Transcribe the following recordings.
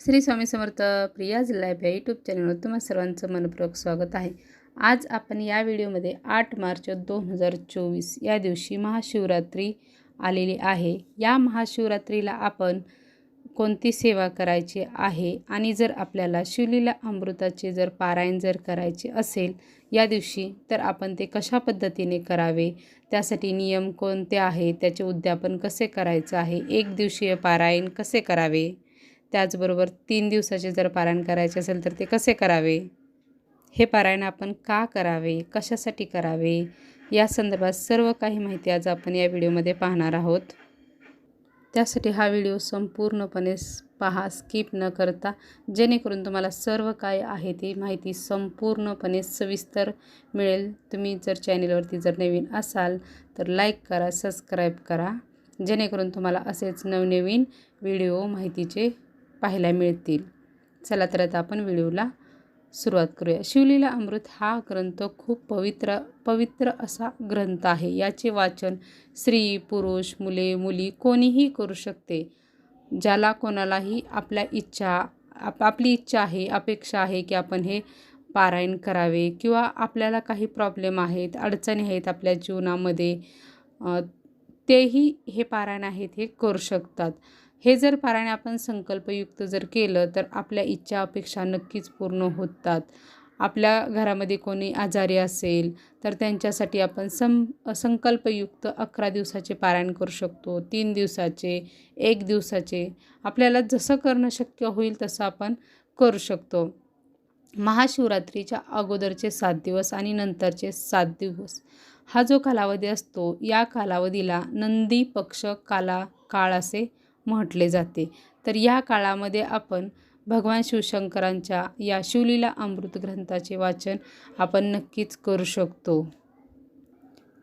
Shri Swami Samarth Priya's life या YouTube चॅनलवर तुम्हा सर्वांचं मनपूर्वक स्वागत आहे. आज आपण या व्हिडिओमध्ये आठ मार्च दोन हजार चोवीस या दिवशी महाशिवरात्री आलेली आहे. या महाशिवरात्रीला आपण कोणती सेवा करायची आहे आणि जर आपल्याला शिवलीला अमृताचे जर पारायण जर करायचे असेल या दिवशी तर आपण ते कशा पद्धतीने करावे? त्यासाठी नियम कोणते आहे त्याचे उद्यापन कसे करायचं आहे? एक दिवशीय पारायण कसे करावे? त्याचबरोबर तीन दिवसाचे जर पारायण करायचे असेल तर ते कसे करावे? हे पारायण आपण का करावे? कशासाठी करावे? या संदर्भात सर्व काही माहिती आज आपण या व्हिडिओमध्ये पाहणार आहोत. त्यासाठी हा व्हिडिओ संपूर्णपणे पहा स्किप न करता. जेणेकरून तुम्हाला सर्व काय आहे ती माहिती संपूर्णपणे सविस्तर मिळेल. तुम्ही जर चॅनेलवरती जर नवीन असाल तर लाईक करा सबस्क्राईब करा. जेणेकरून तुम्हाला असेच नवनवीन व्हिडिओ माहितीचे पाहायला मिळतील. चला तर आता आपण व्हिडिओला सुरुवात करूया. शिवलीला अमृत हा ग्रंथ खूप पवित्र पवित्र असा ग्रंथ आहे. याचे वाचन स्त्री पुरुष मुले मुली कोणीही करू शकते. ज्याला कोणालाही आपल्या इच्छा आप आपली इच्छा आहे अपेक्षा आहे की आपण हे पारायण करावे किंवा आपल्याला काही प्रॉब्लेम आहेत अडचणी आहेत आपल्या जीवनामध्ये तेही हे पारायण आहेत हे करू शकतात. हे जर पारायण आपण संकल्पयुक्त जर केलं तर आपल्या इच्छा अपेक्षा नक्कीच पूर्ण होतात. आपल्या घरामध्ये कोणी आजारी असेल तर त्यांच्यासाठी आपण सं संकल्पयुक्त अकरा दिवसाचे पारायण करू शकतो तीन दिवसाचे एक दिवसाचे. आपल्याला जसं करणं शक्य होईल तसं आपण करू शकतो. महाशिवरात्रीच्या अगोदरचे सात दिवस आणि नंतरचे सात दिवस. हा जो कालावधी असतो या कालावधीला नंदी पक्ष काला काळ असे म्हटले जाते. तर या काळामध्ये आपण भगवान शिवशंकरांच्या या शिवलीला अमृत ग्रंथाचे वाचन आपण नक्कीच करू शकतो.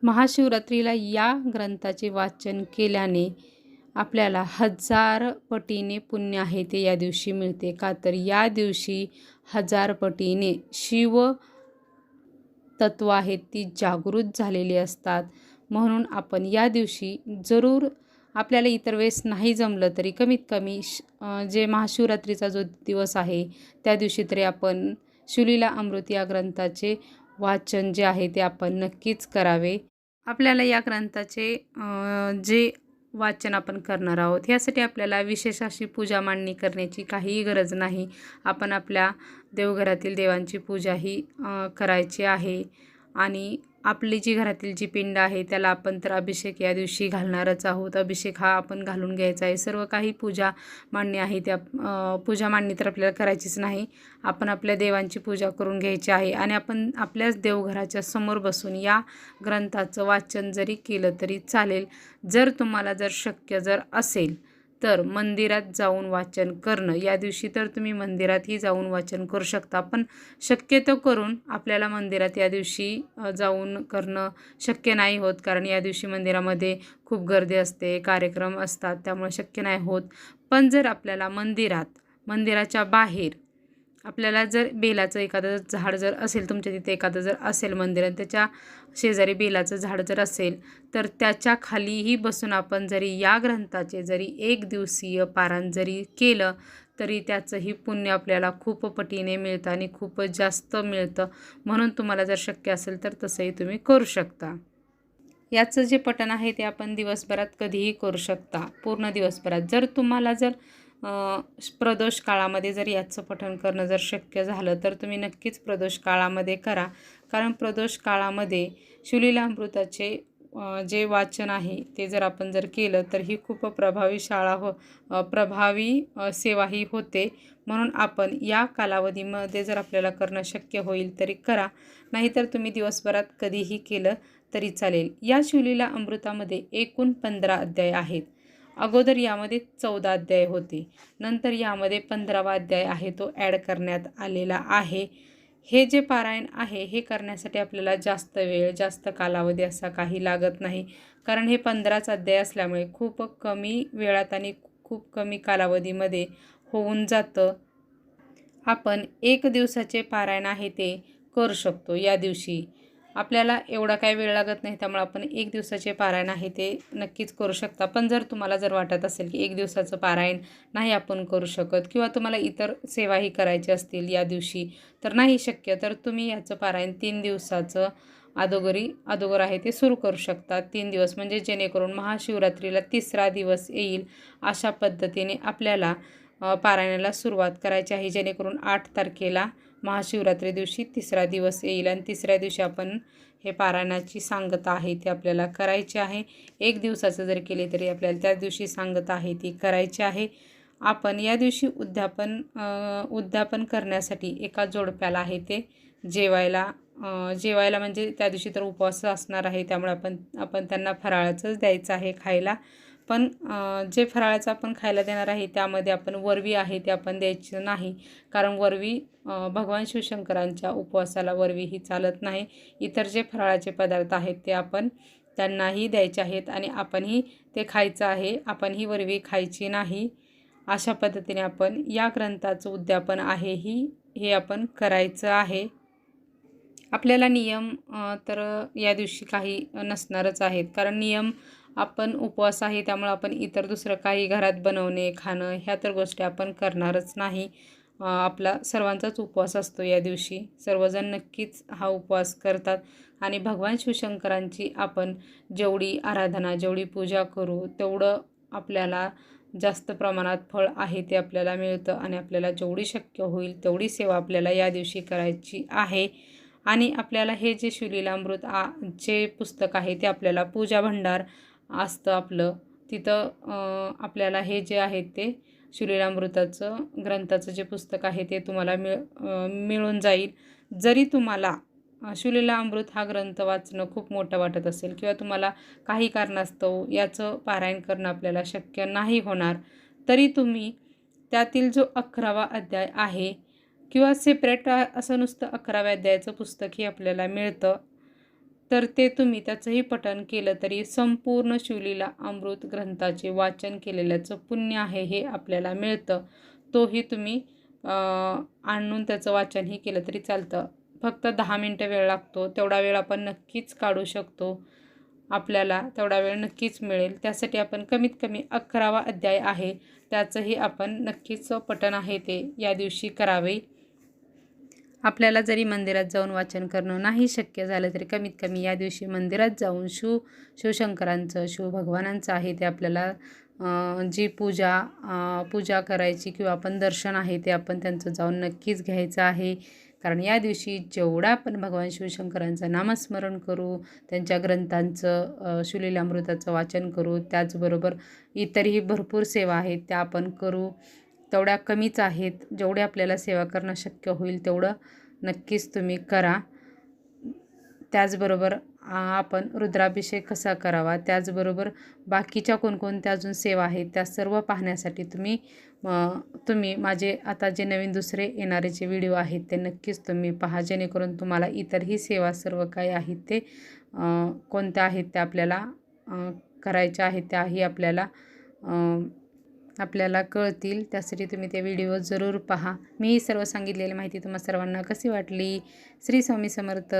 महाशिवरात्रीला या ग्रंथाचे वाचन केल्याने आपल्याला हजार पटीने पुण्य आहे ते या दिवशी मिळते का? तर या दिवशी हजार पटीने शिव तत्व आहेत ती जागृत झालेली असतात. म्हणून आपण या दिवशी जरूर आपल्याला इतर वेळेस नाही जमलं तरी कमीत कमी श जे महाशिवरात्रीचा जो दिवस आहे त्या दिवशी तरी आपण शिवलीला अमृत या ग्रंथाचे वाचन जे आहे ते आपण नक्कीच करावे. आपल्याला या ग्रंथाचे जे वाचन आपण करणार आहोत यासाठी आपल्याला विशेष अशी पूजा मांडणी करण्याची काहीही गरज नाही. आपण आपल्या देवघरातील देवांची पूजाही ही करायची आहे. आणि आपली जी घरातील जी पिंड आहे त्याला आपण तर अभिषेक या दिवशी घालणारच आहोत. अभिषेक हा आपण घालून घ्यायचा आहे. सर्व काही पूजा मांडणी आहे. त्या पूजा मांडणी तर आपल्याला करायचीच नाही. आपण आपल्या देवांची पूजा करून घ्यायची आहे आणि आपण आपल्याच देवघराच्या समोर बसून या ग्रंथाचं वाचन जरी केलं तरी चालेल. जर तुम्हाला जर शक्य जर असेल तर मंदिरात जाऊन वाचन करणं. या दिवशी तर तुम्ही मंदिरातही जाऊन वाचन करू शकता पण शक्यतो करून आपल्याला मंदिरात या दिवशी जाऊन करणं शक्य नाही होत. कारण या दिवशी मंदिरामध्ये खूप गर्दी असते कार्यक्रम असतात त्यामुळे शक्य नाही होत. पण जर आपल्याला मंदिरात मंदिराच्या बाहेर आपल्याला जर बेलाचं एखादं झाड जर असेल तुमच्या तिथे एखादं जर असेल मंदिर आणि त्याच्या शेजारी बेलाचं झाड जर असेल तर त्याच्या खालीही बसून आपण जरी या ग्रंथाचे जरी एक दिवसीय पारायण जरी केलं तरी त्याचंही पुण्य आपल्याला खूप पटीने मिळतं आणि खूप जास्त मिळतं. म्हणून तुम्हाला जर शक्य असेल तर तसंही तुम्ही करू शकता. याचं जे पठण आहे ते आपण दिवसभरात कधीही करू शकता. पूर्ण दिवसभरात. जर तुम्हाला जर प्रदोष काळामध्ये जर याचं पठण करणं जर शक्य झालं तर तुम्ही नक्कीच प्रदोष काळामध्ये करा. कारण प्रदोष काळामध्ये शिवलीला अमृताचे जे वाचन आहे ते जर आपण जर केलं तर ही खूप प्रभावी शाळा हो प्रभावी सेवाही सेवा ही होते. म्हणून आपण या कालावधीमध्ये जर आपल्याला करणं शक्य होईल तरी करा. नाहीतर तुम्ही दिवसभरात कधीही केलं तरी चालेल. या शिवलीला अमृतामध्ये एकूण पंधरा अध्याय आहेत. अगोदर यामध्ये चौदा अध्याय होते. नंतर यामध्ये पंधरावा अध्याय आहे तो ॲड करण्यात आलेला आहे. हे जे पारायण आहे हे करण्यासाठी आपल्याला जास्त वेळ जास्त कालावधी असा काही लागत नाही. कारण हे पंधराच अध्याय असल्यामुळे खूप कमी वेळात आणि खूप कमी कालावधीमध्ये होऊन जातं. आपण एक दिवसाचे पारायण आहे ते करू शकतो या दिवशी. आपल्याला एवढा काय वेळ लागत नाही त्यामुळे आपण एक दिवसाचे पारायण आहे ते नक्कीच करू शकता. पण जर तुम्हाला जर वाटत असेल की एक दिवसाचं पारायण नाही आपण करू शकत किंवा तुम्हाला इतर सेवाही करायची असतील या दिवशी तर नाही शक्य तर तुम्ही याचं पारायण तीन दिवसाचं अदोगरी अदोगर आहे ते सुरू करू शकता. तीन दिवस म्हणजे जेणेकरून महाशिवरात्रीला तिसरा दिवस येईल अशा पद्धतीने आपल्याला पारायणाला सुरुवात करायची आहे जेणेकरून आठ तारखेला महाशिवरात्री दिवशी तिसरा दिवस येईल आणि तिसऱ्या दिवशी आपण हे पारायणाची सांगता आहे ती आपल्याला करायची आहे. एक दिवसाचं जर केले तरी आपल्याला त्या दिवशी सांगता आहे ती करायची आहे. आपण या दिवशी उद्यापन उद्यापन करण्यासाठी एका जोडप्याला आहे ते जेवायला जेवायला म्हणजे त्या दिवशी तर उपवास असणार आहे त्यामुळे आपण आपण त्यांना फराळाचंच द्यायचं आहे खायला. पण जे फराळाचं आपण खायला देणार आहे त्यामध्ये आपण वरवी आहे ते आपण द्यायचं नाही. कारण वरवी भगवान शिवशंकरांच्या उपवासाला वरवी ही चालत नाही. इतर जे फराळाचे पदार्थ आहेत ते आपण त्यांनाही द्यायचे आहेत आणि आपणही ते खायचं आहे. आपणही वरवी खायची नाही. अशा पद्धतीने आपण या ग्रंथाचं उद्यापन आहे ही हे आपण करायचं आहे. आपल्याला नियम तर या दिवशी काही नसणारच आहेत. कारण नियम आपण उपवास आहे त्यामुळे आपण इतर दुसरं काही घरात बनवणे खाणं ह्या तर गोष्टी आपण करणारच नाही. आपला सर्वांचाच उपवास असतो या दिवशी. सर्वजण नक्कीच हा उपवास करतात. आणि भगवान शिवशंकरांची आपण जेवढी आराधना जेवढी पूजा करू तेवढं आपल्याला जास्त प्रमाणात फळ आहे ते आपल्याला मिळतं आणि आपल्याला जेवढी शक्य होईल तेवढी सेवा आपल्याला या दिवशी करायची आहे. आणि आपल्याला हे जे शिवलीलामृत आ जे पुस्तक आहे ते आपल्याला पूजा भंडार असतं आपलं. तिथं आपल्याला हे जे आहे ते शिवलीलामृताचं ग्रंथाचं जे पुस्तक आहे ते तुम्हाला मिळ मिळून जाईल. जरी तुम्हाला अं, शिवलीलामृत हा ग्रंथ वाचणं खूप मोठं वाटत असेल किंवा तुम्हाला काही कारणास्तव याचं पारायण करणं आपल्याला शक्य नाही होणार तरी तुम्ही त्यातील जो अकरावा अध्याय आहे किंवा सेपरेट असं नुसतं अकराव्या अध्यायाचं पुस्तकही आपल्याला मिळतं तर ते तुम्ही त्याचंही पठन केलं तरी संपूर्ण शिवलीला अमृत ग्रंथाचे वाचन केलेल्याचं पुण्य आहे हे आपल्याला मिळतं. तोही तुम्ही आणून त्याचं वाचनही केलं तरी चालतं. फक्त दहा मिनटं वेळ लागतो तेवढा वेळ आपण नक्कीच काढू शकतो. आपल्याला तेवढा वेळ नक्कीच मिळेल. त्यासाठी आपण कमीत कमी अकरावा अध्याय आहे. त्याचंही आपण नक्कीच पठण आहे ते या दिवशी करावे. आपल्याला जरी मंदिरात जाऊन वाचन करणं नाही शक्य झालं तरी कमीत कमी या दिवशी मंदिरात जाऊन शिव शिवशंकरांचं शिवभगवानांचं आहे ते आपल्याला जी पूजा पूजा करायची किंवा आपण दर्शन आहे ते आपण त्यांचं जाऊन नक्कीच घ्यायचं आहे. कारण या दिवशी जेवढा आपण भगवान शिवशंकरांचं नामस्मरण करू त्यांच्या ग्रंथांचं शिवलीलामृताचं वाचन करू त्याचबरोबर इतरही भरपूर सेवा आहेत त्या आपण करू. तेवढ्या कमीच आहेत. जेवढे आपल्याला सेवा करणं शक्य होईल तेवढं नक्कीच तुम्ही करा. त्याचबरोबर आपण रुद्राभिषेक कसा करावा? त्याचबरोबर बाकीच्या कोणकोणत्या अजून सेवा आहेत? त्या सर्व पाहण्यासाठी तुम्ही तुम्ही माझे आता जे नवीन दुसरे येणारे जे व्हिडिओ आहेत ते नक्कीच तुम्ही पहा. जेणेकरून तुम्हाला इतरही सेवा सर्व काही आहेत ते कोणत्या आहेत त्या आपल्याला करायच्या आहेत त्याही आपल्याला आपल्याला कळतील. त्यासाठी तुम्ही ते व्हिडिओ जरूर पहा. मी सर्व सांगितलेली माहिती तुम्हा सर्वांना कशी वाटली? श्री स्वामी समर्थ.